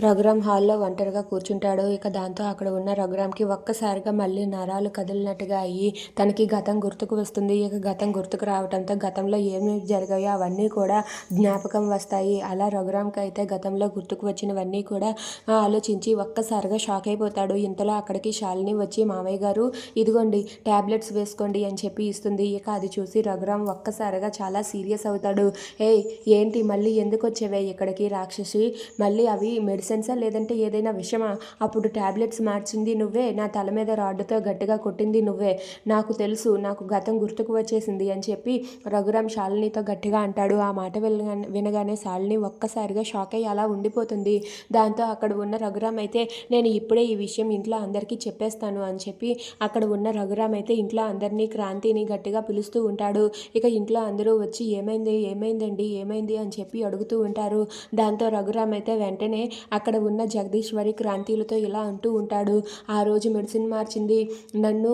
రఘురామ్ హాల్లో ఒంటరిగా కూర్చుంటాడు. ఇక దాంతో అక్కడ ఉన్న రఘురామ్కి ఒక్కసారిగా మళ్ళీ నరాలు కదిలినట్టుగా అయ్యి తనకి గతం గుర్తుకు వస్తుంది. ఇక గతం గుర్తుకు రావడంతో గతంలో ఏమి జరిగాయో అవన్నీ కూడా జ్ఞాపకం వస్తాయి. అలా రఘురామ్కి అయితే గతంలో గుర్తుకు వచ్చినవన్నీ కూడా ఆలోచించి ఒక్కసారిగా షాక్ అయిపోతాడు. ఇంతలో అక్కడికి శాలిని వచ్చి మామయ్య గారు ఇదిగోండి ట్యాబ్లెట్స్ వేసుకోండి అని చెప్పి ఇస్తుంది. ఇక అది చూసి రఘురామ్ ఒక్కసారిగా చాలా సీరియస్ అవుతాడు. ఏయ్ ఏంటి? మళ్ళీ ఎందుకు వచ్చేవే ఇక్కడికి? రాక్షసి మళ్ళీ అవి మెడిసిన్ మెడిసిన్సా లేదంటే ఏదైనా విషమా? అప్పుడు ట్యాబ్లెట్స్ మార్చింది నువ్వే. నా తల మీద రాడ్డుతో గట్టిగా కొట్టింది నువ్వే. నాకు తెలుసు నాకు గతం గుర్తుకు వచ్చేసింది అని చెప్పి రఘురామ్ శాలినితో గట్టిగా అంటాడు. ఆ మాట వినగానే వినగానే శాలిని ఒక్కసారిగా షాక్ అయ్యి అలా ఉండిపోతుంది. దాంతో అక్కడ ఉన్న రఘురామ్ అయితే నేను ఇప్పుడే ఈ విషయం ఇంట్లో అందరికీ చెప్పేస్తాను అని చెప్పి అక్కడ ఉన్న రఘురామ్ అయితే ఇంట్లో అందరినీ క్రాంతిని గట్టిగా పిలుస్తూ ఉంటాడు. ఇక ఇంట్లో అందరూ వచ్చి ఏమైంది? ఏమైందండి? ఏమైంది? అని చెప్పి అడుగుతూ ఉంటారు. దాంతో రఘురామ్ అయితే వెంటనే అక్కడ ఉన్న జగదీశ్వరి క్రాంతిలతో ఇలా అంటూ ఉంటాడు. ఆ రోజు మెడిసిన్ మార్చింది. నన్ను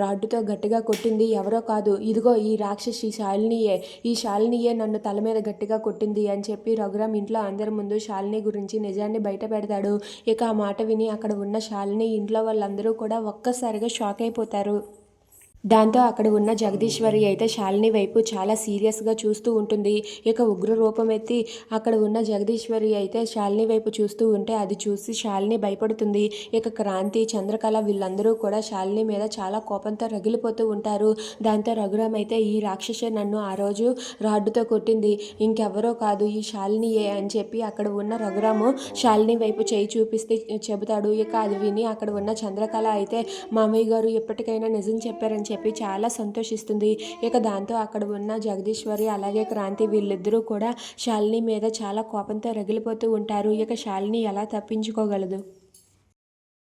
రాడ్డుతో గట్టిగా కొట్టింది ఎవరో కాదు. ఇదిగో ఈ రాక్షసి శాలినియే. ఈ శాలినియే నన్ను తల మీద గట్టిగా కొట్టింది అని చెప్పి రఘురామ్ ఇంట్లో అందరి ముందు శాలిని గురించి నిజాన్ని బయట పెడతాడు. ఇక ఆ మాట విని అక్కడ ఉన్న శాలిని ఇంట్లో వాళ్ళందరూ కూడా ఒక్కసారిగా షాక్ అయిపోతారు. దాంతో అక్కడ ఉన్న జగదీశ్వరి అయితే శాలిని వైపు చాలా సీరియస్గా చూస్తూ ఉంటుంది. ఇక ఉగ్ర రూపం ఎత్తి అక్కడ ఉన్న జగదీశ్వరి అయితే శాలిని వైపు చూస్తూ ఉంటే అది చూసి శాలిని భయపడుతుంది. ఇక క్రాంతి చంద్రకళ వీళ్ళందరూ కూడా శాలిని మీద చాలా కోపంతో రగిలిపోతూ ఉంటారు. దాంతో రఘురామ్ అయితే ఈ రాక్షస నన్ను ఆ రోజు రాడ్డుతో కొట్టింది. ఇంకెవరో కాదు ఈ శాలినియే అని చెప్పి అక్కడ ఉన్న రఘురాము శాలిని వైపు చేయి చూపిస్తే చెబుతాడు. ఇక అది విని అక్కడ ఉన్న చంద్రకళ అయితే మామయ్య గారు ఎప్పటికైనా నిజం చెప్పారని చెప్పి చాలా సంతోషిస్తుంది. ఇక దాంతో అక్కడ ఉన్న జగదీశ్వరి అలాగే క్రాంతి వీళ్ళిద్దరూ కూడా శాలిని మీద చాలా కోపంతో రగిలిపోతూ ఉంటారు. ఇక శాలిని ఎలా తప్పించుకోగలదు?